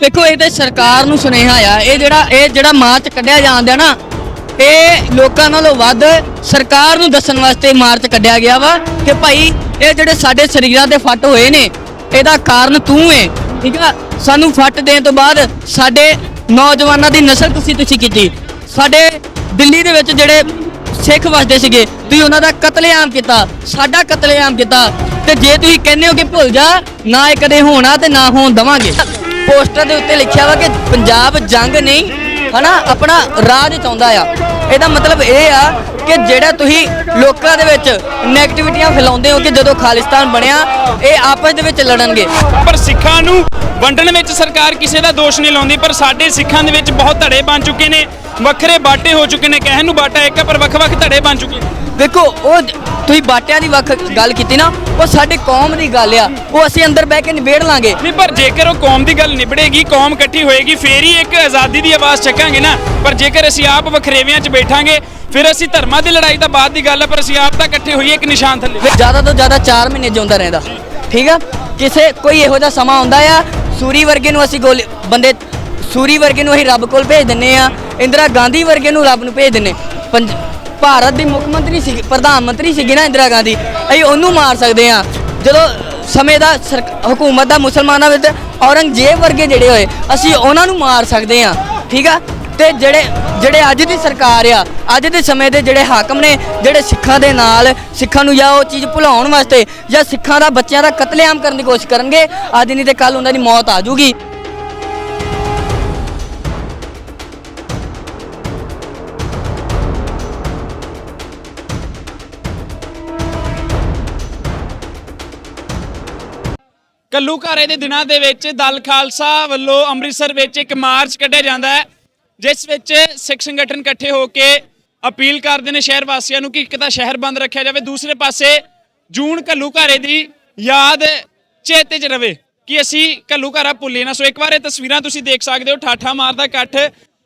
ਦੇਖੋ, ਇਹ ਤੇ ਸਰਕਾਰ ਨੂੰ ਸੁਨੇਹਾ ਆ। ਇਹ ਜਿਹੜਾ ਇਹ ਜਿਹੜਾ ਮਾਰਚ ਕੱਢਿਆ ਜਾਂਦਾ ਨਾ, ਇਹ ਲੋਕਾਂ ਨਾਲੋਂ ਵੱਧ ਸਰਕਾਰ ਨੂੰ ਦੱਸਣ ਵਾਸਤੇ ਮਾਰਚ ਕੱਢਿਆ ਗਿਆ ਵਾ ਕਿ ਭਾਈ, ਇਹ ਜਿਹੜੇ ਸਾਡੇ ਸਰੀਰਾਂ ਦੇ ਫੱਟ ਹੋਏ ਨੇ, ਇਹਦਾ ਕਾਰਨ ਤੂੰ ਏ, ਠੀਕ ਆ? ਸਾਨੂੰ ਫੱਟ ਦੇਣ ਤੋਂ ਬਾਅਦ ਸਾਡੇ ਨੌਜਵਾਨਾਂ ਦੀ ਨਸਲ ਤੁਸੀਂ ਤੁਸੀਂ ਕੀਤੀ। ਸਾਡੇ ਦਿੱਲੀ ਦੇ ਵਿੱਚ ਜਿਹੜੇ ਸਿੱਖ ਵਸਦੇ ਸੀਗੇ, ਤੁਸੀਂ ਉਹਨਾਂ ਦਾ ਕਤਲੇਆਮ ਕੀਤਾ, ਸਾਡਾ ਕਤਲੇਆਮ ਕੀਤਾ। ਤੇ ਜੇ ਤੁਸੀਂ ਕਹਿੰਦੇ ਹੋ ਕਿ ਭੁੱਲ ਜਾ, ਨਾ ਇਹ ਕਦੇ ਹੋਣਾ ਤੇ ਨਾ ਹੋਣ ਦਵਾਂਗੇ। ਪੋਸਟਰ ਦੇ ਉੱਤੇ ਲਿਖਿਆ ਵਾ ਕਿ ਪੰਜਾਬ ਜੰਗ ਨਹੀਂ, ਹਨਾ, ਆਪਣਾ ਰਾਜ ਚਾਹੁੰਦਾ ਆ। ਇਹਦਾ ਮਤਲਬ ਇਹ ਆ ਕਿ ਜਿਹੜਾ ਤੁਸੀਂ ਲੋਕਾਂ ਦੇ ਵਿੱਚ ਨੈਗੇਟਿਵਿਟੀਆਂ ਫੈਲਾਉਂਦੇ ਹੋ ਕਿ ਜਦੋਂ ਖਾਲਿਸਤਾਨ ਬਣਿਆ, ਇਹ ਆਪਸ ਦੇ ਵਿੱਚ ਲੜਨਗੇ। ਪਰ ਸਿੱਖਾਂ ਨੂੰ ਵੰਡਣ ਵਿੱਚ ਸਰਕਾਰ ਕਿਸੇ ਦਾ ਦੋਸ਼ ਨਹੀਂ ਲਾਉਂਦੀ, ਪਰ ਸਾਡੇ ਸਿੱਖਾਂ ਦੇ ਵਿੱਚ ਬਹੁਤ ਧੜੇ ਬਣ ਚੁੱਕੇ ਨੇ, ਵੱਖਰੇ ਬਾਟੇ ਹੋ ਚੁੱਕੇ ਨੇ, ਕਹਿਣ ਨੂੰ ਬਾਟਾ ਇੱਕ ਪਰ ਵੱਖ-ਵੱਖ ਧੜੇ ਬਣ ਚੁੱਕੇ ਨੇ। ਵੇਖੋ ਉਹ ਤੁਸੀਂ ਬਾਟਿਆਂ ਦੀ ਵੱਖ ਗੱਲ ਕੀਤੀ ਨਾ ਉਹ ਸਾਡੀ ਕੌਮ ਦੀ ਗੱਲ ਆ। ਉਹ ਅਸੀਂ ਅੰਦਰ ਬਹਿ ਕੇ ਨਿਬੇੜ ਲਾਂਗੇ। ਨਹੀਂ ਪਰ ਜੇਕਰ ਉਹ ਕੌਮ ਦੀ ਗੱਲ ਨਿਬੜੇਗੀ ਕੌਮ ਇਕੱਠੀ ਹੋਏਗੀ ਫੇਰ ਹੀ ਇੱਕ ਆਜ਼ਾਦੀ ਦੀ ਆਵਾਜ਼ ਚੱਕਾਂਗੇ ਨਾ। ਪਰ ਜੇਕਰ ਅਸੀਂ ਆਪ ਵਖਰੇਵਿਆਂ 'ਚ ਬੈਠਾਂਗੇ ਫਿਰ ਅਸੀਂ ਧਰਮਾਂ ਦੀ ਲੜਾਈ ਤਾਂ ਬਾਅਦ ਦੀ ਗੱਲ ਹੈ ਪਰ ਅਸੀਂ ਆਪ ਤਾਂ ਇਕੱਠੇ ਹੋਈਏ ਇੱਕ ਨਿਸ਼ਾਨ ਥੱਲੇ। ਜ਼ਿਆਦਾ ਤੋਂ ਜ਼ਿਆਦਾ 4 ਮਹੀਨੇ ਜਿਉਂਦਾ ਰਹਿੰਦਾ। ਠੀਕ ਆ? ਕਿਸੇ ਕੋਈ ਇਹੋ ਜਿਹਾ ਸਮਾਂ ਆਉਂਦਾ ਆ ਸੂਰੀ ਵਰਗੇ ਨੂੰ ਅਸੀਂ ਗੋਲੀ ਬੰਦੇ ਸੂਰੀ ਵਰਗੇ ਨੂੰ ਅਸੀਂ ਰੱਬ ਕੋਲ ਭੇਜ ਦਿੰਨੇ ਆ ਇੰਦਰਾ ਗਾਂਧੀ ਵਰਗੇ ਨੂੰ ਰੱਬ ਨੂੰ ਭੇਜ ਦਿੰਨੇ। ਪੰਜ- ਭਾਰਤ ਦੀ ਮੁੱਖ ਮੰਤਰੀ ਸੀ, ਪ੍ਰਧਾਨ ਮੰਤਰੀ ਸੀਗੀ ਨਾ ਇੰਦਰਾ ਗਾਂਧੀ, ਅਸੀਂ ਉਹਨੂੰ ਮਾਰ ਸਕਦੇ ਆ ਜਦੋਂ ਸਮੇਂ ਦਾ ਸਰਕ- ਹਕੂਮਤ ਦਾ ਮੁਸਲਮਾਨਾਂ ਵਿੱਚ ਔਰੰਗਜ਼ੇਬ ਵਰਗੇ ਜਿਹੜੇ ਹੋਏ, ਅਸੀਂ ਉਹਨਾਂ ਨੂੰ ਮਾਰ ਸਕਦੇ ਆ ਠੀਕ ਆ? ਤੇ ਜਿਹੜੇ ਜਿਹੜੇ ਅੱਜ ਦੀ ਸਰਕਾਰ ਆ, ਅੱਜ ਦੇ ਸਮੇਂ ਦੇ ਜਿਹੜੇ ਹਾਕਮ ਨੇ, ਜਿਹੜੇ ਸਿੱਖਾਂ ਦੇ ਨਾਲ, ਸਿੱਖਾਂ ਨੂੰ ਜਾਂ ਉਹ ਚੀਜ਼ ਭੁਲਾਉਣ ਵਾਸਤੇ ਜਾਂ ਸਿੱਖਾਂ ਦਾ ਬੱਚਿਆਂ ਦਾ ਕਤਲੇਆਮ ਕਰਨ ਦੀ ਕੋਸ਼ਿਸ਼ ਕਰਨਗੇ, ਅੱਜ ਨਹੀਂ ਤੇ ਕੱਲ ਉਹਨਾਂ ਦੀ ਮੌਤ ਆ ਜਾਊਗੀ। ਕੱਲੂਘਾਰੇ ਦੇ ਦਿਨਾਂ ਦੇ ਵਿੱਚ ਦਲ ਖਾਲਸਾ ਵੱਲੋਂ ਅੰਮ੍ਰਿਤਸਰ ਵਿੱਚ ਇੱਕ ਮਾਰਚ ਕੱਢਿਆ ਜਾਂਦਾ ਹੈ, ਜਿਸ ਵਿੱਚ ਸਿੱਖ ਸੰਗਠਨ ਇਕੱਠੇ ਹੋ ਕੇ ਅਪੀਲ ਕਰਦੇ ਨੇ ਸ਼ਹਿਰ ਵਾਸੀਆਂ ਨੂੰ ਕਿ ਇੱਕ ਤਾਂ ਸ਼ਹਿਰ ਬੰਦ ਰੱਖਿਆ ਜਾਵੇ, ਦੂਸਰੇ ਪਾਸੇ ਜੂਨ ਕੱਲੂਘਾਰੇ ਦੀ ਯਾਦ ਚੇਤੇ 'ਚ ਰਵੇ ਕਿ ਅਸੀਂ ਕੱਲੂਘਾਰਾ ਭੁੱਲੇ ਨਾ। ਸੋ ਇੱਕ ਵਾਰ ਇਹ ਤਸਵੀਰਾਂ ਤੁਸੀਂ ਦੇਖ ਸਕਦੇ ਹੋ, ਠਾਠਾ ਮਾਰਦਾ ਇਕੱਠ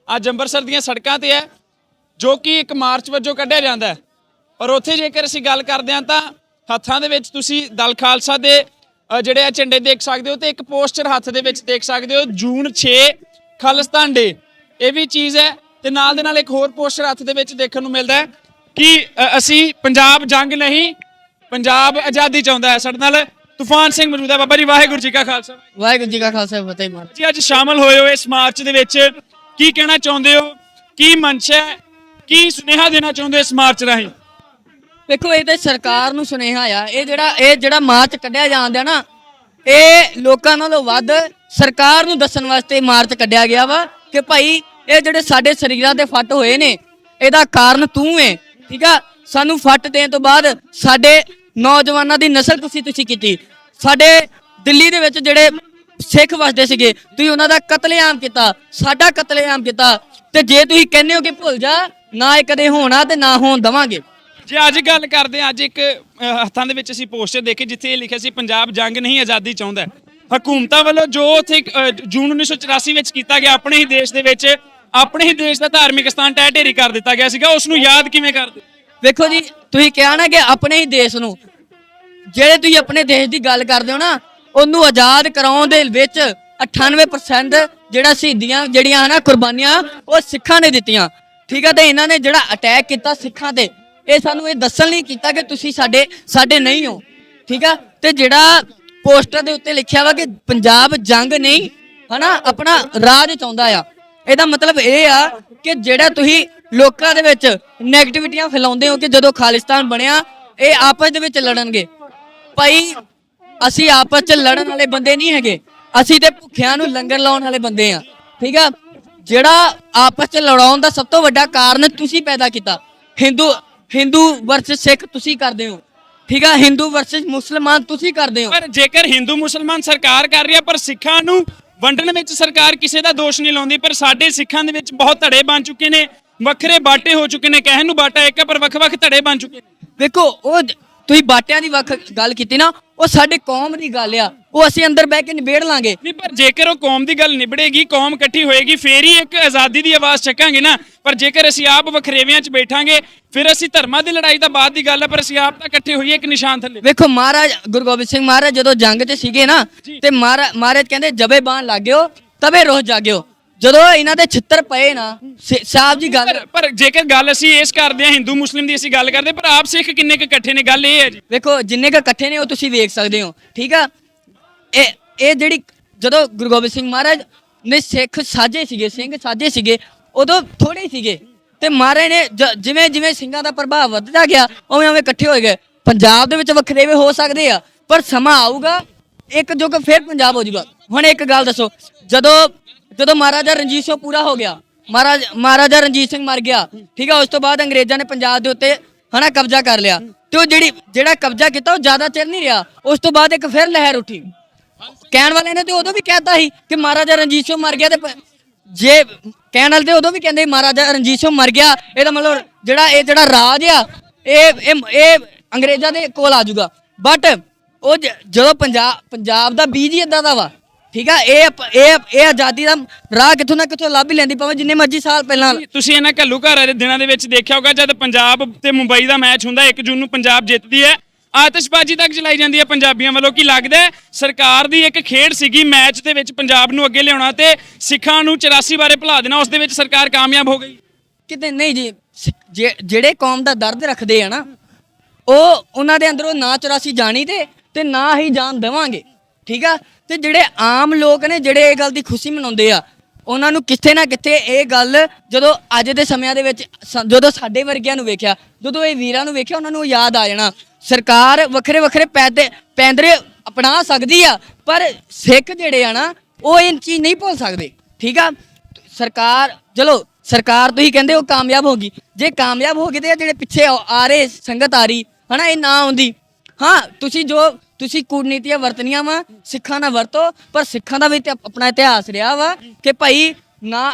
ਅੱਜ ਅੰਮ੍ਰਿਤਸਰ ਦੀਆਂ ਸੜਕਾਂ ਤੇ ਹੈ, ਜੋ ਕਿ ਇੱਕ ਮਾਰਚ ਵਜੋਂ ਕੱਢਿਆ ਜਾਂਦਾ ਹੈ। ਔਰ ਉੱਥੇ ਜੇਕਰ ਅਸੀਂ ਗੱਲ ਕਰਦੇ ਹਾਂ ਤਾਂ ਹੱਥਾਂ ਦੇ ਵਿੱਚ ਤੁਸੀਂ ਦਲ ਖਾਲਸਾ ਦੇ ਜਿਹੜੇ ਆ ਝੰਡੇ ਦੇਖ ਸਕਦੇ ਹੋ ਤੇ ਇੱਕ ਪੋਸਟਰ ਹੱਥ ਦੇ ਵਿੱਚ ਦੇਖ ਸਕਦੇ ਹੋ ਜੂਨ 6 ਖਾਲਿਸਤਾਨ ਡੇ ਇਹ ਵੀ ਚੀਜ਼ ਹੈ ਤੇ ਨਾਲ ਦੇ ਨਾਲ ਇੱਕ ਹੋਰ ਪੋਸਟਰ ਹੱਥ ਦੇ ਵਿੱਚ ਦੇਖਣ ਨੂੰ ਮਿਲਦਾ ਹੈ ਕਿ ਅਸੀਂ ਪੰਜਾਬ ਜੰਗ ਨਹੀਂ ਪੰਜਾਬ ਆਜ਼ਾਦੀ ਚਾਹੁੰਦਾ ਹੈ। ਸਾਡੇ ਨਾਲ ਤੂਫਾਨ ਸਿੰਘ ਮੌਜੂਦ ਹੈ। ਬਾਬਾ ਜੀ ਵਾਹਿਗੁਰੂ ਜੀ ਕਾ ਖਾਲਸਾ। ਵਾਹਿਗੁਰੂ ਜੀ ਕਾ ਖਾਲਸਾ ਫਤਿਹ ਮਾਰ ਜੀ ਅੱਜ ਸ਼ਾਮਲ ਹੋਏ ਹੋ ਇਸ ਮਾਰਚ ਦੇ ਵਿੱਚ। ਕੀ ਕਹਿਣਾ ਚਾਹੁੰਦੇ ਹੋ? ਕੀ ਮਨਸ਼ਾ ਹੈ? ਕੀ ਸੁਨੇਹਾ ਦੇਣਾ ਚਾਹੁੰਦੇ ਹੋ ਇਸ ਮਾਰਚ ਰਾਹੀਂ? ਵੇਖੋ ਇਹ ਤੇ ਸਰਕਾਰ ਨੂੰ ਸੁਨੇਹਾ ਆ। ਇਹ ਜਿਹੜਾ ਇਹ ਜਿਹੜਾ ਮਾਰਚ ਕੱਢਿਆ ਜਾਂਦਾ ਨਾ, ਇਹ ਲੋਕਾਂ ਨਾਲੋਂ ਵੱਧ ਸਰਕਾਰ ਨੂੰ ਦੱਸਣ ਵਾਸਤੇ ਮਾਰਚ ਕੱਢਿਆ ਗਿਆ ਵਾ ਕਿ ਭਾਈ, ਇਹ ਜਿਹੜੇ ਸਾਡੇ ਸਰੀਰਾਂ ਦੇ ਫੱਟ ਹੋਏ ਨੇ, ਇਹਦਾ ਕਾਰਨ ਤੂੰ ਏ, ਠੀਕ ਆ? ਸਾਨੂੰ ਫੱਟ ਦੇਣ ਤੋਂ ਬਾਅਦ ਸਾਡੇ ਨੌਜਵਾਨਾਂ ਦੀ ਨਸਲ ਤੁਸੀਂ ਤੁਸੀਂ ਕੀਤੀ। ਸਾਡੇ ਦਿੱਲੀ ਦੇ ਵਿੱਚ ਜਿਹੜੇ ਸਿੱਖ ਵਸਦੇ ਸੀਗੇ, ਤੁਸੀਂ ਉਹਨਾਂ ਦਾ ਕਤਲੇਆਮ ਕੀਤਾ, ਸਾਡਾ ਕਤਲੇਆਮ ਕੀਤਾ। ਤੇ ਜੇ ਤੁਸੀਂ ਕਹਿੰਦੇ ਹੋ ਕਿ ਭੁੱਲ ਜਾ, ਨਾ ਇਹ ਕਦੇ ਹੋਣਾ ਤੇ ਨਾ ਹੋਣ ਦਵਾਂਗੇ। ਜੇ ਅੱਜ ਗੱਲ ਕਰਦੇ ਹਾਂ ਅੱਜ ਇੱਕ ਅਹ, ਹੱਥਾਂ ਦੇ ਵਿੱਚ ਅਸੀਂ ਪੋਸਟਰ ਦੇਖੇ ਜਿੱਥੇ ਇਹ ਲਿਖਿਆ ਸੀ ਪੰਜਾਬ ਜੰਗ ਨਹੀਂ ਆਜ਼ਾਦੀ ਚਾਹੁੰਦਾ ਹੈ। ਹਕੂਮਤਾਂ ਵੱਲੋਂ ਜੋ ਉੱਥੇ ਅਹ, ਜੂਨ 1984 ਵਿੱਚ ਕੀਤਾ ਗਿਆ ਆਪਣੇ ਹੀ ਦੇਸ਼ ਦੇ ਵਿੱਚ ਆਪਣੇ ਹੀ ਦੇਸ਼ ਦਾ ਧਾਰਮਿਕ ਸਥਾਨ ਟਹਿ ਢੇਰੀ ਕਰ ਦਿੱਤਾ ਗਿਆ ਸੀਗਾ। ਉਸ ਨੂੰ ਯਾਦ ਕਿਵੇਂ ਕਰਦੇ? ਵੇਖੋ ਜੀ ਤੁਸੀਂ ਕਿਹਾ ਨਾ ਕਿ ਆਪਣੇ ਹੀ ਦੇਸ਼ ਨੂੰ ਜਿਹੜੇ ਤੁਸੀਂ ਆਪਣੇ ਦੇਸ਼ ਦੀ ਗੱਲ ਕਰਦੇ ਹੋ ਨਾ ਉਹਨੂੰ ਆਜ਼ਾਦ ਕਰਾਉਣ ਦੇ ਵਿੱਚ 98% ਜਿਹੜਾ ਸ਼ਹੀਦੀਆਂ ਜਿਹੜੀਆਂ ਹਨਾ ਕੁਰਬਾਨੀਆਂ ਉਹ ਸਿੱਖਾਂ ਨੇ ਦਿੱਤੀਆਂ। ਠੀਕ ਹੈ ਤੇ ਇਹਨਾਂ ਨੇ ਜਿਹੜਾ ਅਟੈਕ ਕੀਤਾ ਸਿੱਖਾਂ ਤੇ ਇਹ ਸਾਨੂੰ ਇਹ ਦੱਸਣ ਲਈ ਕੀਤਾ ਕਿ ਤੁਸੀਂ ਸਾਡੇ ਸਾਡੇ ਨਹੀਂ ਹੋ। ਠੀਕ ਆ? ਤੇ ਜਿਹੜਾ ਪੋਸਟਰ ਦੇ ਉੱਤੇ ਲਿਖਿਆ ਵਾ ਕਿ ਪੰਜਾਬ ਜੰਗ ਨਹੀਂ, ਹਨਾ, ਆਪਣਾ ਰਾਜ ਚਾਹੁੰਦਾ ਆ। ਇਹਦਾ ਮਤਲਬ ਇਹ ਆ ਕਿ ਜਿਹੜਾ ਤੁਸੀਂ ਲੋਕਾਂ ਦੇ ਵਿੱਚ ਨੈਗੇਟਿਵਿਟੀਆਂ ਫੈਲਾਉਂਦੇ ਹੋ ਕਿ ਜਦੋਂ ਖਾਲਿਸਤਾਨ ਬਣਿਆ, ਇਹ ਆਪਸ ਦੇ ਵਿੱਚ ਲੜਨਗੇ। ਭਾਈ, ਅਸੀਂ ਆਪਸ ਚ ਲੜਨ ਵਾਲੇ ਬੰਦੇ ਨਹੀਂ ਹੈਗੇ। ਅਸੀਂ ਤੇ ਭੁੱਖਿਆਂ ਨੂੰ ਲੰਗਰ ਲਾਉਣ ਵਾਲੇ ਬੰਦੇ ਆ। ਠੀਕ ਆ? ਜਿਹੜਾ ਆਪਸ ਚ ਲੜਾਉਣ ਦਾ ਸਭ ਤੋਂ ਵੱਡਾ ਕਾਰਨ ਤੁਸੀਂ ਪੈਦਾ ਕੀਤਾ। ਹਿੰਦੂ ਹਿੰਦੂ ਵਰਸਸ ਸਿੱਖ ਤੁਸੀਂ ਕਰਦੇ ਹੋ। ਠੀਕ ਆ ਹਿੰਦੂ ਵਰਸਸ ਮੁਸਲਮਾਨ ਤੁਸੀਂ ਕਰਦੇ ਹੋ। ਪਰ ਜੇਕਰ ਹਿੰਦੂ ਮੁਸਲਮਾਨ ਸਰਕਾਰ ਕਰ ਰਹੀ ਹੈ ਪਰ ਸਿੱਖਾਂ ਨੂੰ ਵੰਡਣ ਵਿੱਚ ਸਰਕਾਰ ਕਿਸੇ ਦਾ ਦੋਸ਼ ਨਹੀਂ ਲਾਉਂਦੀ ਪਰ ਸਾਡੇ ਸਿੱਖਾਂ ਦੇ ਵਿੱਚ ਬਹੁਤ ਧੜੇ ਬਣ ਚੁੱਕੇ ਨੇ ਵੱਖਰੇ ਬਾਟੇ ਹੋ ਚੁੱਕੇ ਨੇ ਕਹਿਣ ਨੂੰ ਬਾਟਾ ਇੱਕ ਹੈ ਪਰ ਵੱਖ-ਵੱਖ ਧੜੇ ਬਣ ਚੁੱਕੇ ਨੇ। ਵੇਖੋ ਉਹ ਤੁਸੀਂ ਬਾਟਿਆਂ ਦੀ ਵੱਖ ਗੱਲ ਕੀਤੀ ਨਾ ਉਹ ਸਾਡੇ ਕੌਮ ਦੀ ਗੱਲ ਆ। ਉਹ ਅਸੀਂ ਅੰਦਰ ਬਹਿ ਕੇ ਨਿਬੇੜ ਲਾਂਗੇ। ਨਹੀਂ ਪਰ ਜੇਕਰ ਉਹ ਕੌਮ ਦੀ ਗੱਲ ਨਿਬੜੇਗੀ ਕੌਮ ਇਕੱਠੀ ਹੋਏਗੀ ਫੇਰ ਹੀ ਇੱਕ ਆਜ਼ਾਦੀ ਦੀ ਆਵਾਜ਼ ਚੱਕਾਂਗੇ ਨਾ। ਪਰ ਜੇਕਰ ਅਸੀਂ ਆਪ ਵਖਰੇਵਿਆਂ 'ਚ ਬੈਠਾਂਗੇ ਫਿਰ ਅਸੀਂ ਧਰਮਾਂ ਦੀ ਲੜਾਈ ਤਾਂ ਬਾਅਦ ਦੀ ਗੱਲ ਹੈ ਪਰ ਅਸੀਂ ਆਪ ਤਾਂ ਇਕੱਠੇ ਹੋਈਏ ਇੱਕ ਨਿਸ਼ਾਨ ਥੱਲੇ। ਵੇਖੋ ਮਹਾਰਾਜ ਗੁਰੂ ਗੋਬਿੰਦ ਸਿੰਘ ਮਹਾਰਾਜ ਜਦੋਂ ਜੰਗ 'ਚ ਸੀਗੇ ਨਾ ਤੇ ਮਹਾਰਾ- ਮਹਾਰਾਜ ਕਹਿੰਦੇ ਜਬੇ ਬਾਣ ਲੱਗਿਓ ਤਵੇ ਰੋਹ ਜਾਗਿਓ। ਜਦੋਂ ਇਹਨਾਂ ਦੇ ਛਿੱਤਰ ਪਏ ਨਾ ਸਾਹਿਬ ਜੀ ਗੱਲ ਪਰ ਪਰ ਜੇਕਰ ਗੱਲ ਅਸੀਂ ਇਸ ਕਰਦੇ ਹਾਂ ਹਿੰਦੂ ਮੁਸਲਿਮ ਦੀ ਅਸੀਂ ਗੱਲ ਕਰਦੇ ਪਰ ਆਪ ਸਿੱਖ ਕਿੰਨੇ ਕੁ ਇਕੱਠੇ ਨੇ ਗੱਲ ਇਹ ਹੈ ਜੀ। ਵੇਖੋ ਜਿੰਨੇ ਕ ਇਕੱਠੇ ਨੇ ਉਹ ਤੁਸੀਂ ਵੇਖ ਸਕਦੇ ਹੋ ਠੀਕ ਆ? ਇਹ ਇਹ ਜਿਹੜੀ ਜਦੋਂ ਗੁਰੂ ਗੋਬਿੰਦ ਸਿੰਘ ਮਹਾਰਾਜ ਨੇ ਸਿੱਖ ਸਾਜੇ ਸੀਗੇ, ਸਿੰਘ ਸਾਜੇ ਸੀਗੇ, ਉਦੋਂ ਥੋੜੇ ਸੀਗੇ। ਤੇ ਮਹਾਰਾਜ ਨੇ ਜ- ਜਿਵੇਂ ਜਿਵੇਂ ਸਿੰਘਾਂ ਦਾ ਪ੍ਰਭਾਵ ਵੱਧਦਾ ਗਿਆ, ਉਵੇਂ ਉਵੇਂ ਇਕੱਠੇ ਹੋਏ ਗਏ। ਪੰਜਾਬ ਦੇ ਵਿੱਚ ਵੱਖਰੇਵੇ ਹੋ ਸਕਦੇ ਆ, ਪਰ ਸਮਾਂ ਆਊਗਾ, ਇੱਕ ਜੁਗ ਫਿਰ ਪੰਜਾਬ ਹੋ ਜਾਊਗਾ ਹੁਣ ਇੱਕ ਗੱਲ ਦੱਸੋ, ਜਦੋਂ ਜਦੋਂ ਮਹਾਰਾਜਾ ਰਣਜੀਤ ਸਿੰਘ ਪੂਰਾ ਹੋ ਗਿਆ, ਮਹਾਰਾਜ, ਮਹਾਰਾਜਾ ਰਣਜੀਤ ਸਿੰਘ ਮਰ ਗਿਆ, ਠੀਕ ਆ, ਉਸ ਤੋਂ ਬਾਅਦ ਅੰਗਰੇਜ਼ਾਂ ਨੇ ਪੰਜਾਬ ਦੇ ਉੱਤੇ, ਹਨਾ, ਕਬਜ਼ਾ ਕਰ ਲਿਆ। ਤੇ ਉਹ ਜਿਹੜੀ, ਜਿਹੜਾ ਕਬਜ਼ਾ ਕੀਤਾ, ਉਹ ਜ਼ਿਆਦਾ ਚਿਰ ਨਹੀਂ ਰਿਹਾ। ਉਸ ਤੋਂ ਬਾਅਦ ਇੱਕ ਫਿਰ ਲਹਿਰ ਉੱਠੀ। ਕਹਿਣ ਵਾਲੇ ਨੇ ਤੇ ਉਦੋਂ ਵੀ ਕਹਿਤਾ ਸੀ ਕਿ ਮਹਾਰਾਜਾ ਰਣਜੀਤ ਸਿੰਘ ਮਰ ਗਿਆ ਤੇ ਪ- ਜੇ ਕਹਿਣ ਵਾਲੇ ਤੇ ਉਦੋਂ ਵੀ ਕਹਿੰਦੇ ਮਹਾਰਾਜਾ ਰਣਜੀਤ ਸਿੰਘ ਮਰ ਗਿਆ, ਇਹਦਾ ਮਤਲਬ ਜਿਹੜਾ ਇਹ ਜਿਹੜਾ ਰਾਜ ਆ, ਇਹ ਇਹ ਇਹ ਅੰਗਰੇਜ਼ਾਂ ਦੇ ਕੋਲ ਆ ਜਾਊਗਾ। ਬਟ ਉਹ ਜ- ਜਦੋਂ ਪੰਜਾਬ ਪੰਜਾਬ ਦਾ ਬੀਜ ਹੀ ਇਦਾਂ ਦਾ ਵਾ, ਠੀਕ ਆ, ਇਹ ਅਪ- ਇਹ ਇਹ ਆਜ਼ਾਦੀ ਦਾ ਰਾਹ ਕਿੱਥੋਂ ਨਾ ਕਿੱਥੋਂ ਲੱਭ ਹੀ ਲੈਂਦੀ, ਭਾਵੇਂ ਜਿੰਨੇ ਮਰਜ਼ੀ ਸਾਲ ਪਹਿਲਾਂ ਤੁਸੀਂ ਇਹਨਾਂ ਘੱਲੂ ਘਰ ਦੇ ਦਿਨਾਂ ਦੇ ਵਿੱਚ ਦੇਖਿਆ ਹੋਗਾ ਜਦ ਪੰਜਾਬ ਤੇ ਮੁੰਬਈ ਦਾ ਮੈਚ ਹੁੰਦਾ 1 ਜੂਨ ਨੂੰ ਪੰਜਾਬ ਜਿੱਤਦੀ ਹੈ। ਆਤਿਸ਼ਬਾਜ਼ੀ ਤੱਕ ਚਲਾਈ ਜਾਂਦੀ ਹੈ ਪੰਜਾਬੀਆਂ ਵੱਲੋਂ। ਕੀ ਲੱਗਦਾ ਹੈ, ਸਰਕਾਰ ਦੀ ਇੱਕ ਖੇਡ ਸੀਗੀ ਮੈਚ ਦੇ ਵਿੱਚ ਪੰਜਾਬ ਨੂੰ ਅੱਗੇ ਲਿਆਉਣਾ ਤੇ ਸਿੱਖਾਂ ਨੂੰ 84 ਬਾਰੇ ਭੁਲਾ ਦੇਣਾ, ਉਸ ਦੇ ਵਿੱਚ ਸਰਕਾਰ ਕਾਮਯਾਬ ਹੋ ਗਈ। ਕਿਤੇ ਨਹੀਂ ਜੀ ਜੇ- ਜਿਹੜੇ ਕੌਮ ਦਾ ਦਰਦ ਰੱਖਦੇ ਆ ਨਾ, ਉਹ ਉਹਨਾਂ ਦੇ ਅੰਦਰੋਂ ਨਾ 84 ਜਾਣੀ ਤੇ ਤੇ ਨਾ ਹੀ ਜਾਣ ਦੇਵਾਂਗੇ। ਠੀਕ ਆ? ਤੇ ਜਿਹੜੇ ਆਮ ਲੋਕ ਨੇ, ਜਿਹੜੇ ਇਹ ਗੱਲ ਦੀ ਖੁਸ਼ੀ ਮਨਾਉਂਦੇ ਆ ਉਹਨਾਂ ਨੂੰ ਕਿੱਥੇ ਨਾ ਕਿੱਥੇ ਇਹ ਗੱਲ ਜਦੋਂ ਅੱਜ ਦੇ ਸਮਿਆਂ ਦੇ ਵਿੱਚ ਸ- ਜਦੋਂ ਸਾਡੇ ਵਰਗਿਆਂ ਨੂੰ ਵੇਖਿਆ, ਜਦੋਂ ਇਹ ਵੀਰਾਂ ਨੂੰ ਵੇਖਿਆ, ਉਹਨਾਂ ਨੂੰ ਯਾਦ ਆ ਜਾਣਾ। ਸਰਕਾਰ ਵੱਖਰੇ ਵੱਖਰੇ ਪੈਦੇ, ਪੈਂਦਰੇ ਅਪਣਾ ਸਕਦੀ ਆ, ਪਰ ਸਿੱਖ ਜਿਹੜੇ ਆ ਨਾ, ਉਹ ਇਹ ਚੀਜ਼ ਨਹੀਂ ਭੁੱਲ ਸਕਦੇ। ਠੀਕ ਆ? ਸਰਕਾਰ, ਚਲੋ, ਸਰਕਾਰ ਤੁਸੀਂ ਕਹਿੰਦੇ ਉਹ ਕਾਮਯਾਬ ਹੋ ਗਈ। ਜੇ ਕਾਮਯਾਬ ਹੋ ਗਈ ਤੇ ਇਹ ਜਿਹੜੇ ਪਿੱਛੇ ਆ ਆ ਰਹੇ ਸੰਗਤ ਆ ਰਹੀ, ਹਨਾ, ਇਹ ਨਾ ਆਉਂਦੀ। ਹਾਂ, ਤੁਸੀਂ ਜੋ ਤੁਸੀਂ ਕੂਟਨੀਤੀਆਂ ਵਰਤਨੀਆਂ ਵਾ, ਸਿੱਖਾਂ ਨਾਲ ਵਰਤੋ, ਪਰ ਸਿੱਖਾਂ ਦਾ ਵੀ ਤੇ ਆਪਣਾ ਇਤਿਹਾਸ ਰਿਹਾ ਵਾ ਕਿ ਭਾਈ ਨਾ,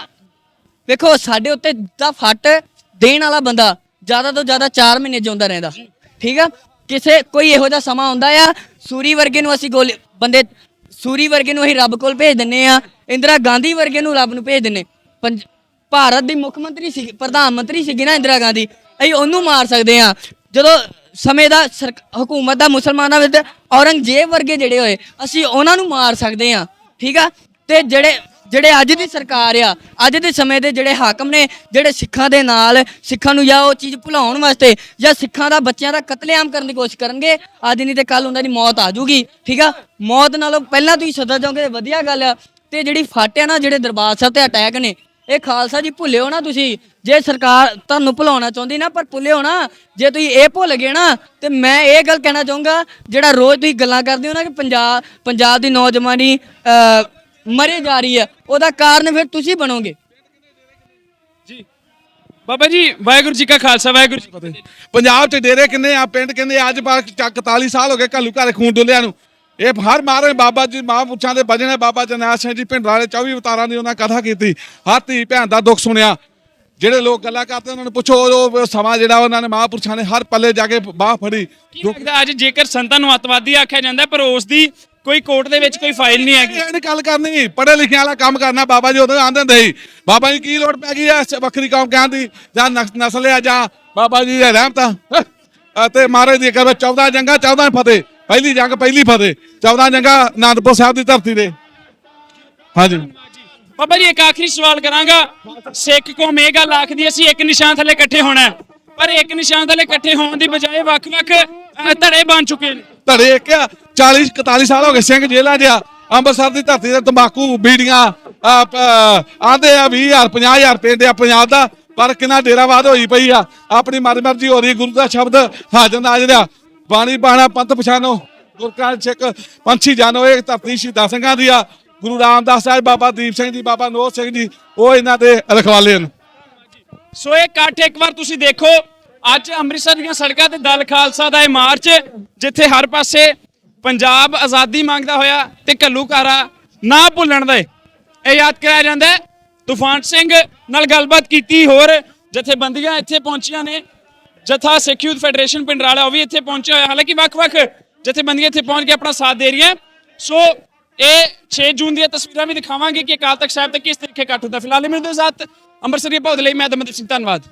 ਵੇਖੋ ਸਾਡੇ ਉੱਤੇ ਦਾ ਫੱਟ ਦੇਣ ਵਾਲਾ ਬੰਦਾ ਜ਼ਿਆਦਾ ਤੋਂ ਜ਼ਿਆਦਾ 4 ਮਹੀਨੇ ਜਿਉਂਦਾ ਰਹਿੰਦਾ। ਠੀਕ ਆ? ਕਿਸੇ, ਕੋਈ ਇਹੋ ਜਿਹਾ ਸਮਾਂ ਆਉਂਦਾ ਆ, ਸੂਰੀ ਵਰਗੇ ਨੂੰ ਅਸੀਂ ਗੋਲੀ, ਬੰਦੇ, ਸੂਰੀ ਵਰਗੇ ਨੂੰ ਅਸੀਂ ਰੱਬ ਕੋਲ ਭੇਜ ਦਿੰਨੇ ਆ, ਇੰਦਰਾ ਗਾਂਧੀ ਵਰਗੇ ਨੂੰ ਰੱਬ ਨੂੰ ਭੇਜ ਦਿੰਨੇ। ਪੰਜ- ਭਾਰਤ ਦੀ ਮੁੱਖ ਮੰਤਰੀ ਸੀ, ਪ੍ਰਧਾਨ ਮੰਤਰੀ ਸੀਗੀ ਨਾ ਇੰਦਰਾ ਗਾਂਧੀ, ਅਸੀਂ ਉਹਨੂੰ ਮਾਰ ਸਕਦੇ ਆ। ਜਦੋਂ ਸਮੇਂ ਦਾ ਸਰਕ- ਹਕੂਮਤ ਦਾ ਮੁਸਲਮਾਨਾਂ ਵਿੱਚ ਔਰੰਗਜ਼ੇਬ ਵਰਗੇ ਜਿਹੜੇ ਹੋਏ, ਅਸੀਂ ਉਹਨਾਂ ਨੂੰ ਮਾਰ ਸਕਦੇ ਆ ਠੀਕ ਆ? ਤੇ ਜਿਹੜੇ ਜਿਹੜੇ ਅੱਜ ਦੀ ਸਰਕਾਰ ਆ, ਅੱਜ ਦੇ ਸਮੇਂ ਦੇ ਜਿਹੜੇ ਹਾਕਮ ਨੇ, ਜਿਹੜੇ ਸਿੱਖਾਂ ਦੇ ਨਾਲ, ਸਿੱਖਾਂ ਨੂੰ ਜਾਂ ਉਹ ਚੀਜ਼ ਭੁਲਾਉਣ ਵਾਸਤੇ, ਜਾਂ ਸਿੱਖਾਂ ਦਾ ਬੱਚਿਆਂ ਦਾ ਕਤਲੇਆਮ ਕਰਨ ਦੀ ਕੋਸ਼ਿਸ਼ ਕਰਨਗੇ, ਅੱਜ ਨਹੀਂ ਤੇ ਕੱਲ ਉਹਨਾਂ ਦੀ ਮੌਤ ਆ ਜਾਊਗੀ, ਠੀਕ ਆ? ਮੌਤ ਨਾਲੋਂ ਪਹਿਲਾਂ ਤੁਸੀਂ ਸਦਾ ਜਾਓਗੇ ਵਧੀਆ ਗੱਲ ਆ। ਤੇ ਜਿਹੜੀ ਫਾਟਿਆ ਨਾ, ਜਿਹੜੇ ਦਰਬਾਰ ਸਾਹਿਬ ਤੇ ਅਟੈਕ ਨੇ ਇਹ ਖਾਲਸਾ ਜੀ ਭੁੱਲਿਓ ਨਾ ਤੁਸੀਂ। ਜੇ ਸਰਕਾਰ ਤੁਹਾਨੂੰ ਭੁਲਾਉਣਾ ਚਾਹੁੰਦੀ ਨਾ ਪਰ ਭੁੱਲਿਓ ਨਾ ਜੇ ਤੁਸੀਂ ਇਹ ਭੁੱਲ ਗਏ ਨਾ ਤੇ ਮੈਂ ਇਹ ਗੱਲ ਕਹਿਣਾ ਚਾਹੂੰਗਾ ਜਿਹੜਾ ਰੋਜ਼ ਤੁਸੀਂ ਗੱਲਾਂ ਕਰਦੇ ਹੋ ਨਾ ਕਿ ਪੰਜਾਬ ਪੰਜਾਬ ਦੀ ਨੌਜਵਾਨੀ ਅਹ, ਮਰੇ ਜਾ ਰਹੀ ਹੈ ਉਹਦਾ ਕਾਰਨ ਫਿਰ ਤੁਸੀਂ ਬਣੋਗੇ। ਜੀ। ਬਾਬਾ ਜੀ ਵਾਹਿਗੁਰੂ ਜੀ ਕਾ ਖਾਲਸਾ ਵਾਹਿਗੁਰੂ ਜੀ ਕੀ ਫਤਿਹ ਪੰਜਾਬ 'ਚ ਡੇਰੇ ਕਿੰਨੇ ਆ ਪਿੰਡ ਕਿੰਨੇ? ਅੱਜ ਬਾਅਦ 41 ਸਾਲ ਹੋ ਗਏ ਘੱਲੂ ਘਰ ਖੂਨ ਡੁੱਲਿਆਂ ਨੂੰ। ਇਹ ਹਰ ਮਾਰੇ ਬਾਬਾ ਜੀ ਮਾਂ ਪੁੱਛਾਂ ਦੇ ਭਜਨੇ ਬਾਬਾ ਜਰਨੈਲ ਸਿੰਘ ਜੀ ਪਿੰਡ ਵਾਲੇ 24 ਅਵਤਾਰਾਂ ਦੀ ਉਹਨਾਂ ਕਥਾ ਕੀਤੀ। ਹਰ ਧੀ ਭੈਣ ਦਾ ਦੁੱਖ ਸੁਣਿਆ। ਜਿਹੜੇ ਲੋਕ ਗੱਲਾਂ ਕਰਦੇ ਉਹਨਾਂ ਨੂੰ ਪੁੱਛੋ ਉਹ ਸਮਾਂ ਜਿਹੜਾ ਉਹਨਾਂ ਨੇ ਮਹਾਂਪੁਰਸ਼ਾਂ ਨੇ ਹਰ ਪੱਲੇ ਜਾ ਕੇ ਬਾਹ ਫੜੀ। ਅੱਜ ਜੇਕਰ ਸੰਤਾਂ ਨੂੰ ਅੱਤਵਾਦੀ ਆਖਿਆ ਜਾਂਦਾ ਹੈ, ਪਰ ਉਸ ਦੀ ਕੋਈ ਕੋਰਟ ਦੇ ਵਿੱਚ ਕੋਈ ਫਾਈਲ ਨਹੀਂ ਹੈਗੀ? ਇਹ ਨੀ ਗੱਲ ਕਰਨੀ ਪੜ੍ਹੇ ਲਿਖਿਆ ਵਾਲਾ ਕੰਮ ਕਰਨਾ ਬਾਬਾ ਜੀ ਉਦੋਂ ਆਂਦੇ ਹੁੰਦੇ ਸੀ ਬਾਬਾ ਜੀ ਕੀ ਲੋੜ ਪੈ ਗਈ ਐ? ਵੱਖਰੀ ਕੌਮ ਕਹਿੰਦੀ ਜਾਂ ਨਸ- ਨਸਲ ਆ ਜਾਂ ਬਾਬਾ ਜੀ ਦੇ ਰਹਿਮਤਾਂ ਅਤੇ ਮਹਾਰਾਜ ਦੀ ਕਰ 14 ਜੰਗਾਂ 14 ਫਤਿਹ। ਪਹਿਲੀ ਜੰਗ ਪਹਿਲੀ ਫਤਿਹ 14 ਜੰਗਾਂ ਆਨੰਦਪੁਰ ਸਾਹਿਬ ਦੀ ਧਰਤੀ ਦੇ ਹਾਂਜੀ। ਬਾਬਾ ਜੀ ਇੱਕ ਆਖਰੀ ਸਵਾਲ ਕਰਾਂਗਾ। ਸਿੱਖ ਕੌਮ ਇਹ ਗੱਲ ਆਖਦੀ ਅਸੀਂ ਇੱਕ ਨਿਸ਼ਾਨ ਥੱਲੇ ਇਕੱਠੇ ਹੋਣਾ। ਪਰ ਇੱਕ ਨਿਸ਼ਾਨ ਥੱਲੇ ਇਕੱਠੇ ਹੋਣ ਦੀ ਬਜਾਏ ਵੱਖ-ਵੱਖ ਧੜੇ ਬਣ ਚੁੱਕੇ ਨੇ। ਧੜੇ ਇੱਕ ਆ 40 41 ਸਾਲ ਹੋ ਗਏ ਸਿੰਘ ਜੇਲ੍ਹਾਂ 'ਚ ਆ। ਅੰਮ੍ਰਿਤਸਰ ਦੀ ਧਰਤੀ ਤੇ ਤੰਬਾਕੂ ਬੀੜੀਆਂ ਆਂਦੇ ਆ 20000 50000 ਪਿੰਡ ਆ ਪੰਜਾਬ ਦਾ। ਪਰ ਕਿੰਨਾ ਡੇਰਾਵਾਦ ਹੋਈ ਪਈ ਆ। ਆਪਣੀ ਮਰ ਮਰਜ਼ੀ ਹੋ ਰਹੀ ਗੁਰੂ ਦਾ ਸ਼ਬਦ ਹਾਜ਼ਰ ਨਾ ਜਿਹੜਾ। ਬਾਣੀ ਬਾਣਾ ਪੰਥ ਪਛਾਨੋ ਗੁਰਕਾਂ ਸਿੱਖ ਪੰਛੀ ਜਾਨੋ ਇਹ ਧਰਤੀ ਸ਼ਹੀਦਾਂ ਸਿੰਘਾਂ ਦੀ ਆ। ਗੁਰੂ ਰਾਮਦਾਸ ਸਾਹਿਬ, ਬਾਬਾ ਦੀਪ ਸਿੰਘ ਜੀ, ਬਾਬਾ ਨੋਹ ਸਿੰਘ ਜੀ, ਉਹ ਇਹਨਾਂ ਦੇ ਰਖਵਾਲੇ ਹਨ। ਸੋ ਇਹ ਇਕੱਠ ਇੱਕ ਵਾਰ ਤੁਸੀਂ ਦੇਖੋ, ਅੱਜ ਅੰਮ੍ਰਿਤਸਰ ਦੀਆਂ ਸੜਕਾਂ ਤੇ ਦਲ ਖਾਲਸਾ ਦਾ ਇਹ ਮਾਰਚ, ਜਿੱਥੇ ਹਰ ਪਾਸੇ ਪੰਜਾਬ ਆਜ਼ਾਦੀ ਮੰਗਦਾ ਹੋਇਆ ਤੇ ਘੱਲੂਕਾਰਾ ਨਾ ਭੁੱਲਣ ਦੇ। ਇਹ ਯਾਦ ਕਰਾਇਆ ਜਾਂਦਾ ਤੂਫਾਨ ਸਿੰਘ ਨਾਲ ਗੱਲਬਾਤ ਕੀਤੀ ਹੋਰ, ਜਥੇਬੰਦੀਆਂ ਇੱਥੇ ਪਹੁੰਚੀਆਂ ਨੇ। ਜਥਾ ਸਿੱਖ ਯੂਥ ਫੈਡਰੇਸ਼ਨ ਪਿੰਡਰਾਲਾ ਉਹ ਵੀ ਇੱਥੇ ਪਹੁੰਚਿਆ ਹੋਇਆ। ਹਾਲਾਂਕਿ ਵੱਖ-ਵੱਖ ਜਥੇਬੰਦੀਆਂ ਇੱਥੇ ਪਹੁੰਚ ਕੇ ਆਪਣਾ ਸਾਥ ਦੇ ਰਹੀਆਂ ਸੋ ਇਹ 6 ਜੂਨ ਦੀਆਂ ਤਸਵੀਰਾਂ ਵੀ ਦਿਖਾਵਾਂਗੇ ਕਿ ਅਕਾਲ ਤਖਤ ਸਾਹਿਬ ਤੇ ਕਿਸ ਤਰੀਕੇ ਇਕੱਠ ਹੁੰਦਾ। ਫਿਲਹਾਲ ਇਹ ਮੇਰੇ ਸਾਥ। ਅੰਮ੍ਰਿਤਸਰੀ ਭੌਦ ਲਈ ਮੈਂ ਦਮਨਦੀਪ ਸਿੰਘ, ਧੰਨਵਾਦ।